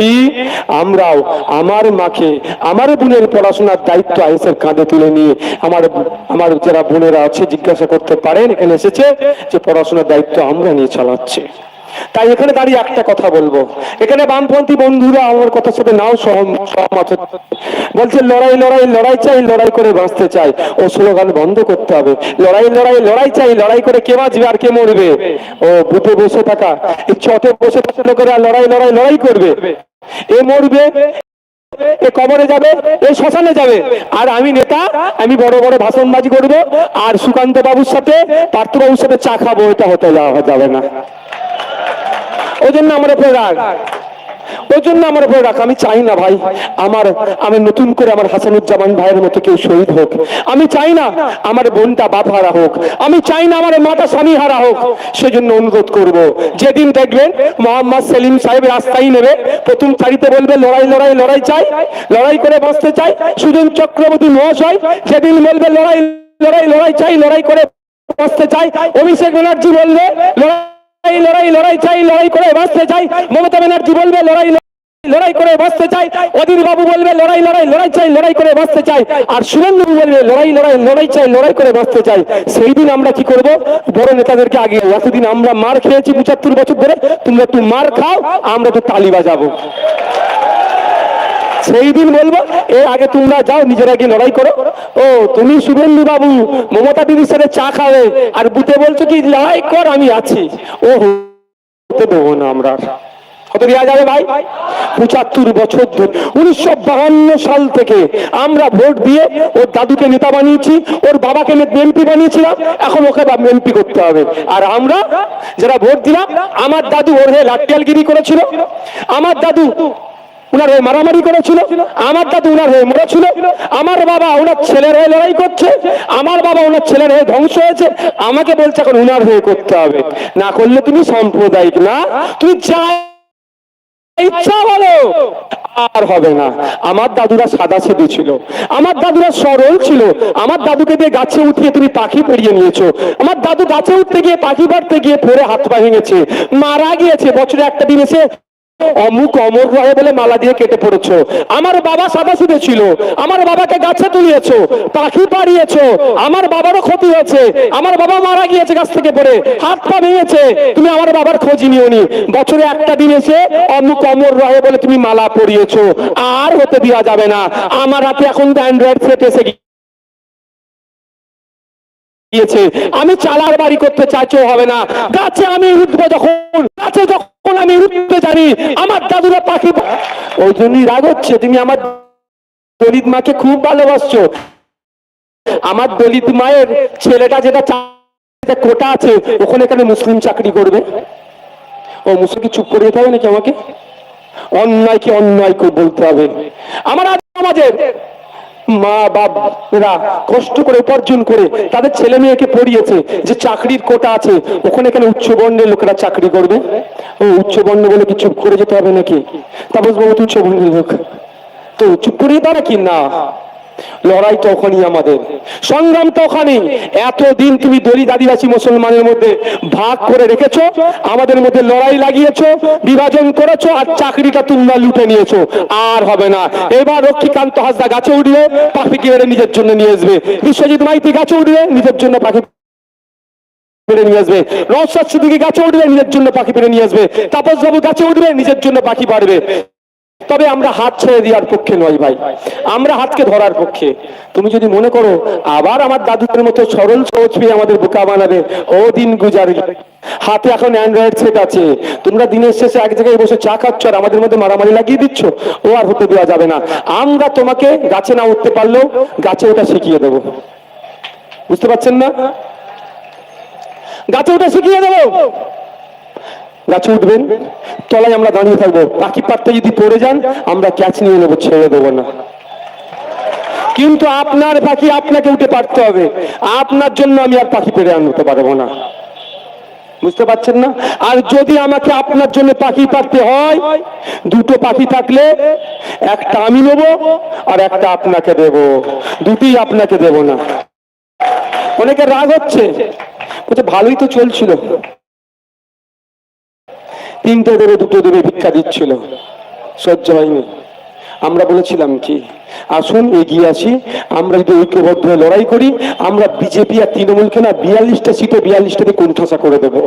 বলছি আমরাও আমার মাকে, আমার বোনের পড়াশোনার দায়িত্ব আইসের কাঁধে তুলে নিয়ে আমার আমার যারা বোনেরা আছে জিজ্ঞাসা করতে পারেন, এখানে এসেছে যে পড়াশোনার দায়িত্ব আমরা নিয়ে চালাচ্ছি। তাই এখানে দাঁড়িয়ে একটা কথা বলব। এখানে বামপন্থী বন্ধুরা আমার কথার সাথে নাও সহমত বলছে, লড়াই লড়াই লড়াই চাই, লড়াই করে বাঁচতে চাই। ও স্লোগান বন্ধ করতে হবে। লড়াই লড়াই লড়াই চাই, লড়াই করে কে বাঁচবে আর কে মরবে? ও বুথে বসে থাকা, এই চটে বসে বসে লোকেরা লড়াই লড়াই লড়াই করবে। এ মরবে, এ কবরে যাবে, এ শ্মশানে যাবে। আর আমি নেতা, আমি বড় বড় ভাষণবাজি করব, আর সুকান্ত বাবুর সাথে পার্থবাবুর সাথে চা খাব এটা হতে যাওয়া যাবে না। ওই জন্য আমার উপরে রাগ। ওই জন্য আমার উপরে রাগ, আমি চাই না ভাই। আমার, আমি নতুন করে আমার হাসানুজ্জামান ভাইয়ের মতো কেউ শহীদ হোক। আমি চাই না আমার বোনটা বাপ হারা হোক। আমি চাই না আমার মাটা স্বামী হারা হোক। সেজন্য অনুরোধ করব, যেদিন দেখবেন মোহাম্মদ সেলিম সাহেব রাস্তায় নেবে, প্রথম চারিতে বলবে, লড়াই লড়াই লড়াই চাই, লড়াই করে বাঁচতে চাই। সুজন চক্রবর্তী মহাশয় যেদিন বলবে, লড়াই লড়াই লড়াই চাই, লড়াই করে বাঁচতে চাই। অভিষেক ব্যানার্জি বলবে, লড়াই লড়াই লড়াই লড়াই চাই, লড়াই করে বাঁচতে চাই। মমতা ব্যানার্জি বলবে, লড়াই লড়াই করে বাঁচতে চাই। অধীর বাবু বলবে, লড়াই লড়াই লড়াই চাই, লড়াই করে বাঁচতে চাই। আর সুরেন্দ্র বলবে, লড়াই লড়াই লড়াই চাই, লড়াই করে বাঁচতে চাই। সেই দিন আমরা কি করব? বড় নেতাদেরকে আগে এতদিন আমরা মার খেয়েছি পঁচাত্তর বছর ধরে, তোমরা একটু মার খাও, আমরা তো তালি বাজাবো। সেই দিন বলব, এর আগে তোমরা যাও, নিজেরা গিয়ে লড়াই করো। ও, তুমি শুভেন্দু বাবু, মমতা দিদির সাথে চা খাবে আর বুতে বলছো কি, লড়াই কর, আমি আছি। ও হতে দেবো না আমরা। কত দেওয়া যাবে ভাই? পঁচাত্তর বছর ধরে, উনিশশো সাল থেকে আমরা ভোট দিয়ে ওর দাদুকে নেতা বানিয়েছি, ওর বাবাকে এমপি বানিয়েছিলাম, এখন ওকে এমপি করতে হবে। আর আমরা যারা ভোট দিলাম, আমার দাদু ওর হয়ে লাঠিয়ালগিরি করেছিল। আমার দাদু উনার হয়ে মারামারি করেছিল, আমার দাদু উনার হয়ে মরেছিল, আমার বাবা ওনার ছেলের হয়ে লড়াই করছে, আমার বাবা ওনার ছেলের হয়ে ধ্বংস হয়েছে, আমাকে বলছে এখন উনার হয়ে করতে হবে। না করলে তুমি সাম্প্রদায়িক না, তুমি যা ইচ্ছা বলো, আর হবে না। আমার দাদুরা সাদা সেদু ছিল, আমার দাদুরা সরল ছিল, আমার দাদুকে দিয়ে গাছে উঠিয়ে তুমি পাখি পেরিয়ে নিয়েছো, আমার দাদু গাছে উঠতে গিয়ে পাখি পাড়তে গিয়ে পড়ে হাত পা ভেঙেছে মারা গিয়েছে, বছরে একটা দিন এসে অমুক অমর রহে বলে মালা দিয়ে কেটে পড়েছো। আমার বাবা সাদা সুদে ছিল, আমার বাবাকে গাছে তুলিয়েছো, পাখি পাড়িয়েছো, আমার বাবারও ক্ষতি হয়েছে, আমার বাবা মারা গিয়েছে গাছ থেকে পড়ে, হাত পা ভেঙেছে, তুমি আমার বাবার খোঁজ নিওনি বছরে একটা দিন এসে অমুক অমর রহে বলে তুমি মালা পরিয়েছো আর হতে দেওয়া যাবে না। আমার হাতে এখন তো অ্যান্ড্রয়েড সেট এসে গিয়ে গিয়েছে। আমি চালার বাড়ি করতে চাইছেও হবে না। গাছে আমি উঠবো যখন, গাছে যখন আমি উঠতে জানি, আমার দাদুরা পাখি ওই জন্যই রাগ হচ্ছে, তুমি আমার দলিত মাকে খুব ভালোবাসছো। আমার দলিত মায়ের ছেলেটা যেটা কোটা আছে, ওখানে এখানে মুসলিম চাকরি করবে? ও মুসলিম চুপ করে যেতে হবে নাকি আমাকে? অন্যায়কে অন্যায় বলতে হবে। আমার আজ সমাজের মা বাপরা কষ্ট করে উপার্জন করে তাদের ছেলে মেয়েকে পড়িয়েছে যে চাকরির কোটা আছে, ওখানে কেন উচ্চ বর্ণের লোকেরা চাকরি করবে? ও, উচ্চ বর্ণ বলে কি চুপ করে যেতে হবে নাকি? তাপস বাবু তো উচ্চ বর্ণের লোক, তো চুপ করে তারা কি না? লড়াই তো ওখানেই আমাদের। সংগ্রাম তো ওখানেই। এতদিন তুমি দলিত আদিবাসী মুসলমানের মধ্যে ভাগ করে রেখেছো, আমাদের মধ্যে লড়াই লাগিয়েছো, বিভাজন করেছ, আর চাকরিটা তোমরা লুটে নিয়েছো। আর হবে না। এবার রক্ষীকান্ত হাসদা গাছে উঠবে, পাখিকে মেরে নিজের জন্য নিয়ে আসবে। বিশ্বজিৎ মাইতি গাছে উঠবে, নিজের জন্য পাখি পেরে নিয়ে আসবে। সিদ্দিকি গাছে উঠবে, নিজের জন্য পাখি পেরে নিয়ে আসবে। তাপস বাবু গাছে উঠবে, নিজের জন্য পাখি পারবে তবে আমরা হাত ছেড়ে দেওয়ার পক্ষে নয় ভাই। আমরা হাতকে ধরার পক্ষে। তুমি যদি মনে করো, আবার আমার দাদুদের মতো সরল সহজ পেয়ে আমাদের বোকা বানাবে, ও দিন গুজার। হাতে এখন অ্যান্ড্রয়েড সেট আছে। তোমরা দিনের শেষে এক জায়গায় বসে চা খাচ্ছ আর আমাদের মধ্যে মারামারি লাগিয়ে দিচ্ছ, ও আর হতে দেওয়া যাবে না। আমরা তোমাকে গাছে না উঠতে পারলেও গাছে ওটা শিখিয়ে দেবো। বুঝতে পারছেন না? গাছে ওটা শিখিয়ে দেবো। গাছে উঠবেন, তলায় আমরা দাঁড়িয়ে থাকব। পাখি পাড়তে যদি পড়ে যান, আমরা ক্যাচ নিয়ে নেব, ছেড়ে দেবো না। কিন্তু আপনার পাখি আপনাকে উঠে পারতে হবে। আপনার জন্য আমি আর পাখি পেরে আনতে পারব না। বুঝতে পারছেন না? আর যদি আমাকে আপনার জন্য পাখি পারতে হয়, দুটো পাখি থাকলে একটা আমি নেব আর একটা আপনাকে দেব। দুটি আপনাকে দেব না। অনেকে রাগ হচ্ছে। বলছে, ভালোই তো চলছিল। তিনটে দেবে দুটো দেবে ভিক্ষা দিচ্ছিল। সহ্য হয়নি। আমরা বলেছিলাম কি, আসুন এগিয়ে আসি, আমরা যদি ঐক্যবদ্ধ হয়ে লড়াই করি, আমরা বিজেপি আর তৃণমূলকে না বিয়াল্লিশটা সিটে বিয়াল্লিশটাতে কোণঠাসা করে দেবো।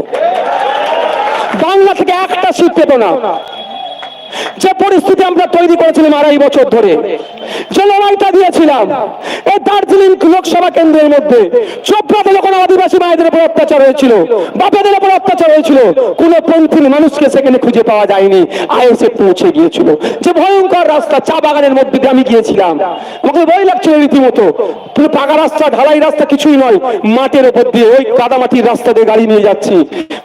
বাংলা থেকে একটা সিট পেত না। যে পরিস্থিতি আমরা তৈরি করেছিলাম আড়াই বছর ধরে, যে লড়াইটা দিয়েছিলাম, এই দার্জিলিং লোকসভা কেন্দ্রের মধ্যে চোপড়াতে যখন আদিবাসী মায়েদের উপর অত্যাচার হয়েছিল, বাপেদের উপর অত্যাচার হয়েছিল, কোন পন্থীর মানুষকে সেখানে খুঁজে পাওয়া যায়নি। আইএসএ পৌঁছে গিয়েছিল। যে ভয়ঙ্কর রাস্তা চা বাগানের মধ্যে দিয়ে আমি গিয়েছিলাম, আমাকে ভয় লাগছিল রীতিমতো। পুরো পাকা রাস্তা, ঢালাই রাস্তা কিছুই নয়, মাঠের উপর দিয়ে ওই কাদামাটির রাস্তা দিয়ে গাড়ি নিয়ে যাচ্ছি।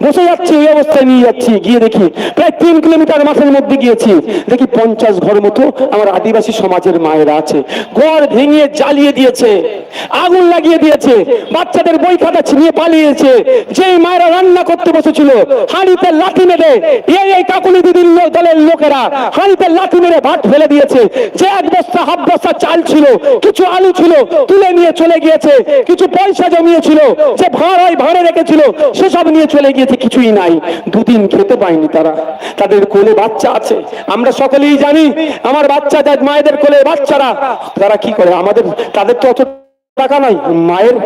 বসে যাচ্ছি, ওই অবস্থায় নিয়ে যাচ্ছি, গিয়ে দেখি, প্রায় তিন কিলোমিটার মাঠের মধ্যে গিয়েছি দেখি পঞ্চাশ ঘর মতো আমার আদিবাসী সমাজের মায়েরা আছে। ঘর ভেঙে জ্বালিয়ে দিয়েছে, আগুন লাগিয়ে দিয়েছে, বাচ্চাদের বই খাতা ছিনিয়ে পালিয়েছে। যেই মায়েরা রান্না করতে বসেছিল, হাঁড়িতে লাঠি মেরে, এই এই কাকুলি দিদির দলের লোকেরা হাঁড়িতে লাঠি মেরে ভাত ফেলে দিয়েছে। যে এক বস্তা, হাফ বস্তা চাল ছিল, কিছু আলু ছিল, তুলে নিয়ে চলে গিয়েছে। কিছু পয়সা জমিয়েছিল, যে ভাড় হয় ভাড়ে রেখেছিল, সেসব নিয়ে চলে গিয়েছে, কিছুই নাই। দুদিন খেতে পায়নি তারা। তাদের কোলে বাচ্চা আছে। আমরা সকলেই জানি, আমার বাচ্চা মায়েদের কোলে বাচ্চারা, তারা কি করে? আমাদের, তাদের তো অত টাকা নাই, মায়ের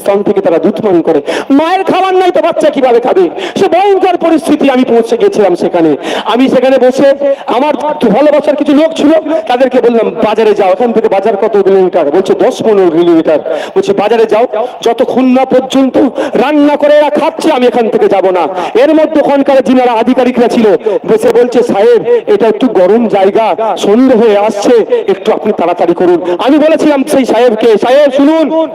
স্তন থেকে তারা দুধ পান করে। মায়ের খাবার নাই তো বাচ্চা কীভাবে খাবে? সে ভয়ঙ্কর পরিস্থিতি, আমি পৌঁছে গেছিলাম সেখানে। আমি সেখানে বসে, আমার ভালোবাসার কিছু লোক ছিল, তাদেরকে বললাম, বাজারে যাও, এখান থেকে বাজার কত কিলোমিটার? বলছে, দশ পনেরো কিলোমিটার। বলছে, বাজারে যাও যতক্ষণ না পর্যন্ত রান্না করে এরা খাচ্ছে, আমি এখান থেকে যাব না। এর মধ্যে ওখানকার যিনারা আধিকারিকরা ছিল, বসে বলছে, সাহেব, এটা একটু গরম জায়গা সন্ধ্যে হয়ে আসছে, একটু আপনি তাড়াতাড়ি করুন। আমি বলেছিলাম, সেই সাহেবকে, সাহেব, শুনুন। শুনুন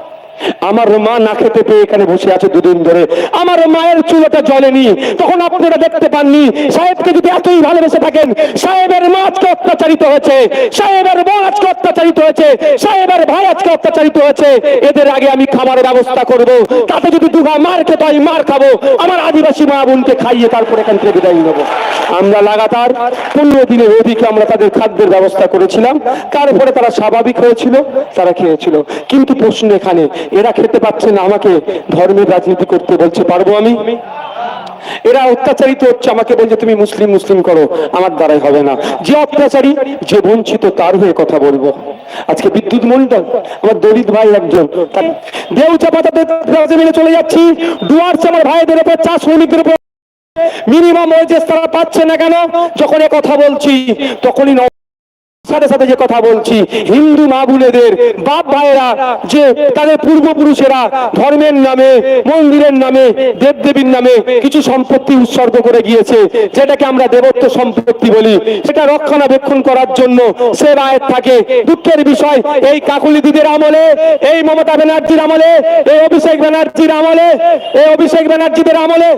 আমার মা না খেতে পেয়ে এখানে বসে আছে দুদিন ধরে। আমার মায়ের চুলোটা জ্বলেনি, তখন আপনারা দেখতে পাননি। সাহেবকে যদি এতই ভালোবেসে থাকেন, সাহেবের মা আজকে অত্যাচারিত হয়েছে, সাহেবের বোন আজকে অত্যাচারিত হয়েছে, সাহেবের ভাই আজকে অত্যাচারিত হয়েছে। এদের আগে আমি খাবার ব্যবস্থা করব, তাতে যদি দুঘা মার খেতে হয় মার খাব। আমার আদিবাসী মা বোনকে খাইয়ে তারপর এখান থেকে বিদায় নেব। আমরা লাগাতার পনেরো দিনের অধিকে আমরা তাদের খাদ্যের ব্যবস্থা করেছিলাম। তারপরে তারা স্বাভাবিক হয়েছিল, তারা খেয়েছিল। কিন্তু প্রশ্ন এখানে এরা খেতে পাচ্ছে না, আমাকে ধর্মের রাজনীতি করতে বলছে, পারব আমি? এরা অত্যাচারিত হচ্ছে, আমাকে বলছে, তুমি মুসলিম মুসলিম করো, আমার দ্বারাই হবে না। যে অত্যাচারী, যে বঞ্চিত, তার হয়ে কথা বলব। আজকে বিদ্যুৎ মন্ডল আমার দলিত ভাই একজন দেউচা পাতাতে মেনে চলে যাচ্ছি। ডুয়ার্স আমার ভাইদের উপর, চা শ্রমিকদের উপর। মিনিমাম ওয়েজেস তারা পাচ্ছে না কেন? যখন কথা বলছি, তখনই সাথে সাথে যে কথা বলছি, হিন্দু মা বোনেদের বাপ ভাইয়েরা যে তাদের পূর্বপুরুষেরা ধর্মের নামে, মন্দিরের নামে, দেবদেবীর নামে কিছু সম্পত্তি উৎসর্গ করে গিয়েছে, যেটাকে আমরা দেবত্ব সম্পত্তি বলি। সেটা রক্ষণাবেক্ষণ করার জন্য সে রায়ের থাকে। দুঃখের বিষয়, এই কাকুলি দিদির আমলে, এই মমতা ব্যানার্জির আমলে, এই অভিষেক ব্যানার্জির আমলে, এই অভিষেক ব্যানার্জিদের আমলে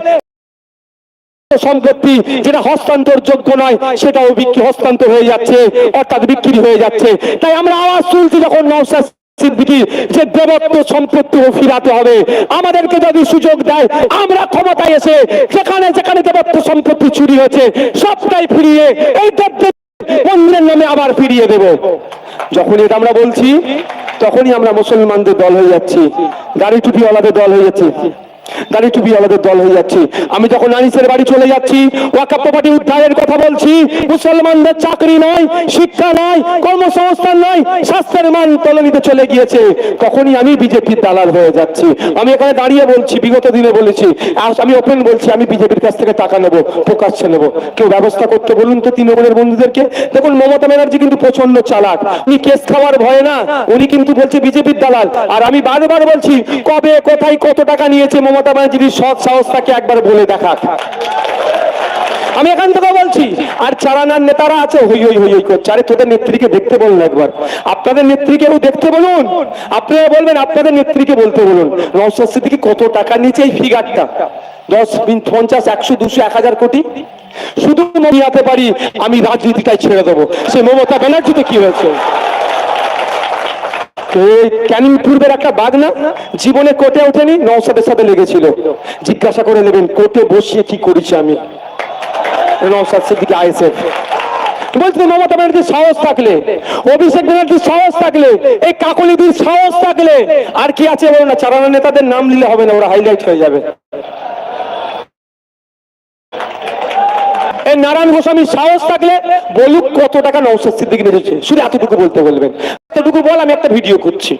সম্পত্তি যেটা হস্তান্তর যোগ্য নয়, সেটাও বিক্রি হস্তান্তর হয়ে যাচ্ছে, অর্থাৎ বিক্রি হয়ে যাচ্ছে। তাই আমরা আওয়াজ তুলছি যখন সিদ্দিকী যে দেবত্ব সম্পত্তি ফিরাতে হবে। আমাদেরকে যদি সুযোগ দেয়, আমরা ক্ষমতায় এসে যেখানে যেখানে দেবত্ব সম্পত্তি চুরি হয়েছে, সবটাই ফিরিয়ে এই মন্দিরের নামে আবার ফিরিয়ে দেব। যখন এটা আমরা বলছি, তখনই আমরা মুসলমানদের দল হয়ে যাচ্ছি, গাড়ি টুপিওয়ালাদের দল হয়ে যাচ্ছি। দাড়ি টুপি আলাদের দল হয়ে যাচ্ছি। আমি যখন আনিসের বাড়ি চলে যাচ্ছি ওয়াকাপ প্রপার্টি উদ্ধারের কথা বলছি, মুসলমানদের চাকরি নয়, শিক্ষা নয়, কর্মসংস্থান নয়, স্বাস্থ্যের মান তলনিতে চলে গিয়েছে। তখনই আমি বিজেপির দালাল হয়ে যাচ্ছি। আমি এখানে দাঁড়িয়ে বলছি, বিগত দিনে বলেছি আমি ওপেন বলছি, আমি বিজেপির কাছ থেকে টাকা নেব, প্রকাশ্যে নেব। কেউ ব্যবস্থা করতে বলুন তো তৃণমূলের বন্ধুদেরকে। দেখুন, মমতা ব্যানার্জি কিন্তু প্রচণ্ড চালাক। উনি কেস খাওয়ার ভয়ে না, উনি কিন্তু বলছে বিজেপির দালাল। আর আমি বারবার বলছি, কবে, কোথায় কত টাকা নিয়েছে মমতা ব্যানার্জির সৎ সাহস তাকে একবার বলে দেখাক আমি এখান থেকে বলছি, আর চালানার নেতারা আছে, হই হই হই করছে আরে তোদের নেত্রীকে দেখতে বলুন একবার। আপনাদের নেত্রীকেও দেখতে বলুন? আপনারা বলবেন, আপনাদের নেত্রীকে বলতে বলুন। নওশাদ সিদ্দিকী কত টাকা নিচে এই ফিগারটা দশ পঞ্চাশ, একশো, দুশো, এক হাজার কোটি? শুধু মরিয়াতে পারি, আমি রাজনীতিটাই ছেড়ে দেবো। সে মমতা ব্যানার্জিতে কি হয়েছে? ক্যানিং পূর্বের একটা বাঘ না, জীবনে কোর্টে ওঠেনি নৌসাদের সাথে লেগেছিল। জিজ্ঞাসা করে নেবেন কোর্টে বসিয়ে কি করেছি আমি? নৌসাদ সিদ্দিকে, আইএসএফ। বলছি, মমতা ব্যানার্জির সাহস থাকলে, অভিষেক ব্যানার্জির সাহস থাকলে, এই কাকলিদির সাহস থাকলে, আর কি আছে বলো না চারানা নেতাদের নাম নিলে হবে না, ওরা হাইলাইট হয়ে যাবে। এই নারায়ণ গোস্বামীর সাহস থাকলে বলুক কত টাকা নৌসাদ সিদ্দিকি মেরেছে শুধু এতটুকু বলতে বলবেন। এতটুকু বল, আমি একটা ভিডিও করছি।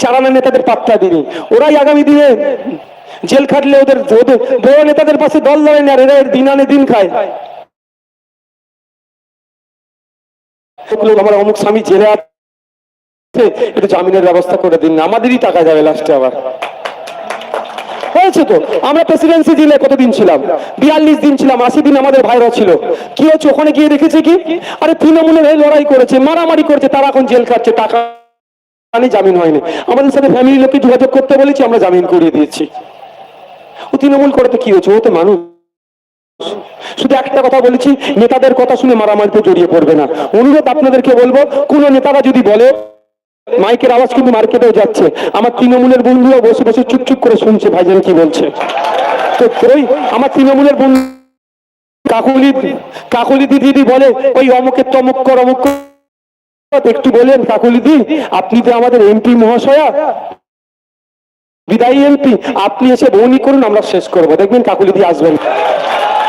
চারানা নেতাদের পাত্তা দিনি ওরাই আগামী দিনে জেল খাটলে ওদের ওদের বড় নেতাদের পাশে দল দাঁড়ায় না এরা দিন আনে দিন খায়। আমার, অমুক স্বামী জেলে আছে, একটু জামিনের ব্যবস্থা করে দিন। আমাদেরই টাকা যাবে লাস্টে আবার। হয়েছে তো, আমরা প্রেসিডেন্সি জেলে কতদিন ছিলাম? বিয়াল্লিশ দিন ছিলাম, আশি দিন আমাদের ভাইরা ছিল। কি হচ্ছে ওখানে গিয়ে দেখেছে কি? আরে তৃণমূলের লড়াই করেছে, মারামারি করেছে, তারা এখন জেল খাচ্ছে, টাকা জামিন হয়নি। আমাদের সাথে ফ্যামিলির লোককে যোগাযোগ করতে বলেছি, আমরা জামিন করিয়ে দিয়েছি। ও তৃণমূল করে তো কি হচ্ছে ও তো মানুষ। শুধু একটা কথা বলেছি, নেতাদের কথা শুনে মারামারিতে জড়িয়ে পড়বে না। অনুরোধ আপনাদেরকে বলব, কোন নেতারা যদি বলে মাইকের আওয়াজ কিন্তু মার্কেটেও যাচ্ছে। আমার তৃণমূলের বন্ধুরা বসে বসে চুপ চুপ করে শুনছে, ভাইজান কি বলছে। তো ওই আমার তৃণমূলের বন্ধু কাকুলি কাকুলি দিদি বলে, ওই অমুকের তমুক কর, অমুক। একটু বলেন, কাকুলি দি, আপনি তো আমাদের এমপি মহাশয়া, বিদায়ী এমপি, আপনি এসে বৌনি করুন, আমরা শেষ করব। দেখবেন কাকুলি দিয়ে আসবেন।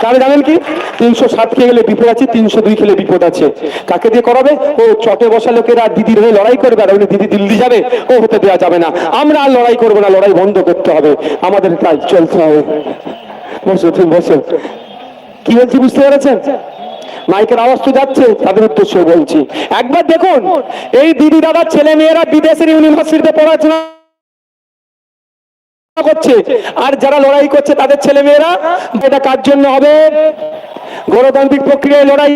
তাহলে জানেন কি? তিনশো সাত খেয়ে গেলে বিপদ আছে, তিনশো দুই খেলে বিপদ আছে। কাকে দিয়ে করাবে? ও চটে বসা লোকেরা দিদির হয়ে লড়াই করবে আর দিদি দিল্লি যাবে, ও হতে দেওয়া যাবে না। আমরা আর লড়াই করব না, লড়াই বন্ধ করতে হবে। আমাদের কাজ চলতে হবে। বসো, তুমি বসো। কি বলছি বুঝতে পেরেছেন? মাইকের আওয়াজ তো যাচ্ছে, তাদের উদ্দেশ্য বলছি। একবার দেখুন, এই দিদি দাদার ছেলে মেয়েরা বিদেশের ইউনিভার্সিটিতে পড়াশোনা করছে। আর যারা লড়াই করছে, তাদের ছেলে মেয়েরা এটা কার জন্য হবে? গণতান্ত্রিক প্রক্রিয়ায় লড়াই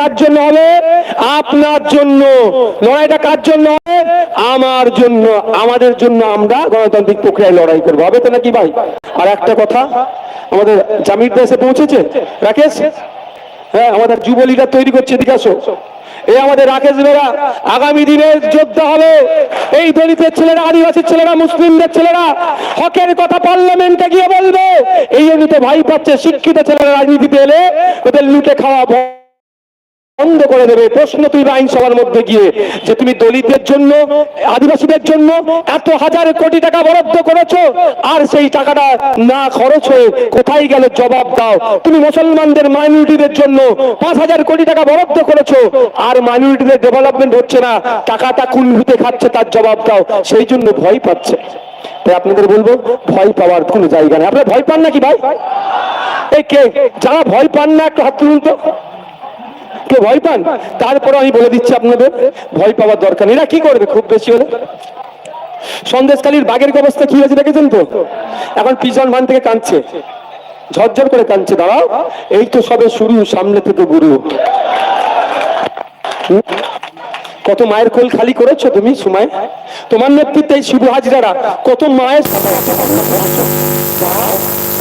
কার জন্য হবে? আপনার জন্য। লড়াইটা কার জন্য হবে? আমার জন্য। আমাদের জন্য আমরা গণতান্ত্রিক প্রক্রিয়ায় লড়াই করব। হবে তো নাকি ভাই? আর একটা কথা, আমাদের জামির দেশে পৌঁছেছে? রাকেশ? হ্যাঁ আমাদের যুব লিডার তৈরি করছে, এদিকে আসো। এই আমাদের রাকেশ বেরা, আগামী দিনের যোদ্ধা হবে। এই দলিতের ছেলেরা আদিবাসীর ছেলেরা, মুসলিমদের ছেলেরা, হকের কথা পার্লামেন্টে গিয়ে বলবে। এই জন্যতে ভাই পাচ্ছে শিক্ষিত ছেলেরা রাজনীতিতে এলে, ওদের লুটে খাওয়া বন্ধ করে দেবে। প্রশ্ন তুলবে আইনসভার মধ্যে গিয়ে যে তুমি দলিতদের জন্য, আদিবাসীদের জন্য এত হাজার কোটি টাকা বরাদ্দ করেছ, আর সেই টাকাটা না খরচ হয়ে কোথায় গেল জবাব দাও। তুমি মুসলমানদের মাইনরিটিদের জন্য পাঁচ হাজার কোটি টাকা বরাদ্দ করেছ, আর মাইনরিটিদের ডেভেলপমেন্ট হচ্ছে না। টাকাটা কোন ভূতে খাচ্ছে তার জবাব দাও। সেই জন্য ভয় পাচ্ছে। তাই আপনাদের বলব, ভয় পাওয়ার কোনো জায়গা নেই। আপনারা ভয় পান নাকি ভাই? এই কে? যারা ভয় পান না, একটু হাত তুলুন তো। কে ভয় পান? তারপরে আমি বলে দিচ্ছি আপনাদের, ভয় পাওয়ার দরকার এরা কি করবে? খুব বেশি হলে? সন্দেশকালীর বাঘের অবস্থা? কি হয়েছে দেখেছেন তো? এখন পিছন ভান থেকে কাঁদছে। ঝরঝর করে কাঁদছে। দাঁড়াও। এই তো সবে শুরু, সামনে থেকে গুরু? কত মায়ের কোল খালি করেছ তুমি সময় তোমার নেতৃত্বে এই শুভ হাজরারা, কত মায়ের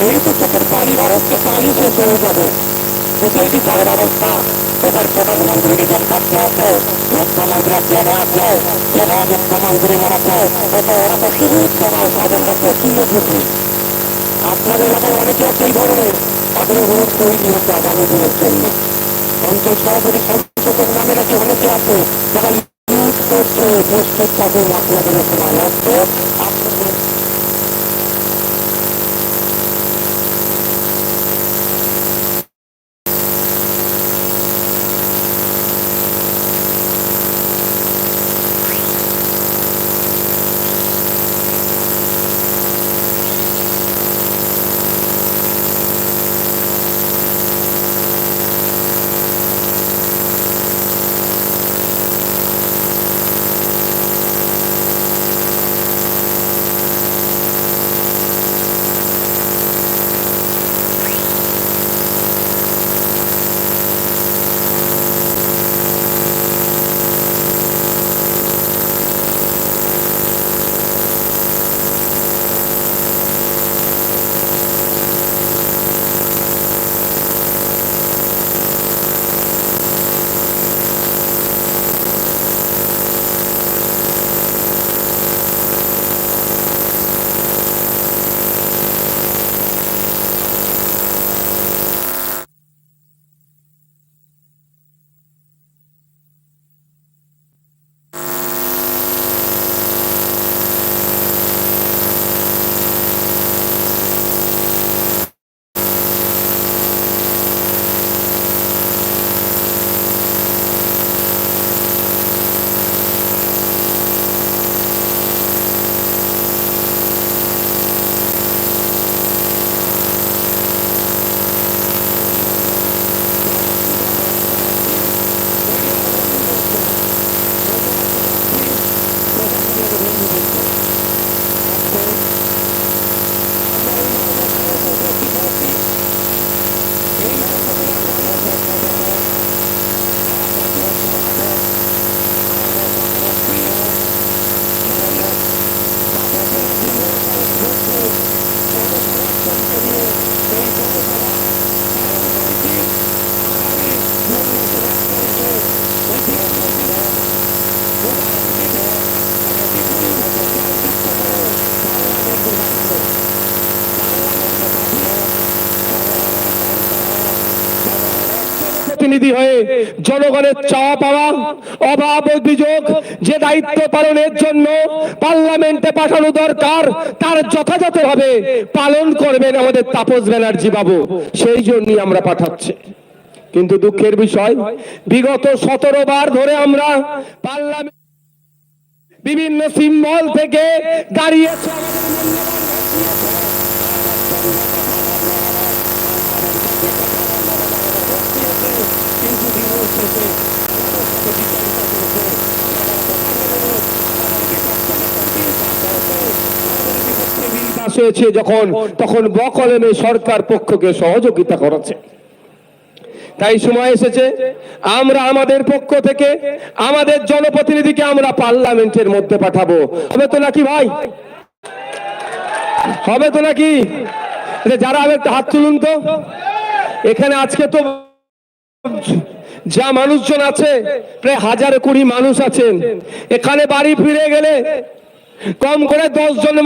এই তো চোখের পানি বারোশো পানি শেষ হয়ে যাবে। কি জলের অবস্থা কোথায় প্রধানমন্ত্রীকে জল কাটতে আছে মুখ্যমন্ত্রী জেলে আছে জেলে মুখ্যমন্ত্রী মরেছে এটা ওরা তো শুধু সময় তাদের কাছে তুলে দিচ্ছে আপনাদের মতো অনেকে আছে এই ধরনের তাদের অনুরোধ তৈরি হচ্ছে আগামী দিনের জন্য। অঞ্চল সভাপতি সংসদের নামে নাকি অনেকে আছে, যারা লুট করছে, প্রস্তুত থাকুন, আপনাদের সময় আসছে জনগণের চাওয়া পাওয়া, অভাব অভিযোগ যে দায়িত্ব পালনের জন্য পার্লামেন্টে পাঠানো দরকার, তার যথাযথভাবে পালন করবেন আমাদের তাপস ব্যানার্জি বাবু। সেই জন্যই আমরা পাঠাচ্ছি। কিন্তু দুঃখের বিষয়, বিগত সতেরো বার ধরে আমরা পার্লামেন্ট বিভিন্ন সিম্বল থেকে দাঁড়িয়েছে পাশ হয়েছে যখন, তখন বকলমে সরকার পক্ষকে সহযোগিতা করেছে। তাই সময় এসেছে, আমরা আমাদের পক্ষ থেকে আমাদের জনপ্রতিনিধিকে আমরা পার্লামেন্টের মধ্যে পাঠাবো। হবে তো নাকি ভাই? হবে তো নাকি? যারা হাত তুলুন তো। এখানে আজকে তো যা মানুষজন আছে, প্রায় হাজার কুড়ি মানুষ আছেন। এখানে বাড়ি ফিরে গেলে কম করে দশ জন